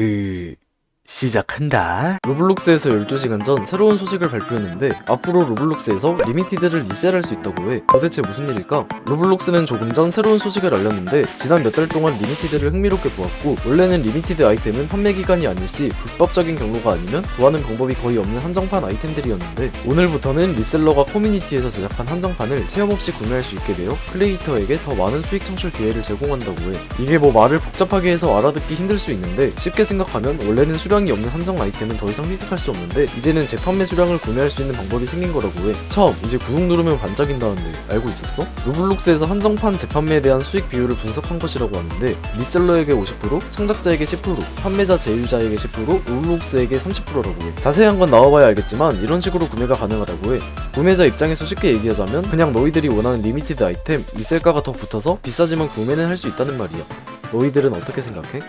그... 시작한다. 로블록스에서 12시간 전 새로운 소식을 발표했는데 앞으로 로블록스에서 리미티드를 리셀할 수 있다고 해. 도대체 무슨 일일까? 로블록스는 조금 전 새로운 소식을 알렸는데 지난 몇 달 동안 리미티드를 흥미롭게 보았고 원래는 리미티드 아이템은 판매 기간이 아닐 시 불법적인 경로가 아니면 구하는 방법이 거의 없는 한정판 아이템들이었는데 오늘부터는 리셀러가 커뮤니티에서 제작한 한정판을 체험 없이 구매할 수 있게 되어 크리에이터에게 더 많은 수익 창출 기회를 제공한다고 해. 이게 뭐 말을 복잡하게 해서 알아듣기 힘들 수 있는데 쉽게 생각하면 원래는 수량 이 없는 한정 아이템은 더 이상 획득할 수 없는데 이제는 재판매 수량을 구매할 수 있는 방법이 생긴 거라고 해. 처음 이제 구독 누르면 반짝인다는데 알고 있었어? 로블록스에서 한정판 재판매에 대한 수익 비율을 분석한 것이라고 하는데 리셀러에게 50%, 창작자에게 10%, 판매자 제휴자에게 10%, 로블록스에게 30%라고 해. 자세한 건 나와봐야 알겠지만 이런 식으로 구매가 가능하다고 해. 구매자 입장에서 쉽게 얘기하자면 그냥 너희들이 원하는 리미티드 아이템 리셀가가 더 붙어서 비싸지만 구매는 할 수 있다는 말이야. 너희들은 어떻게 생각해?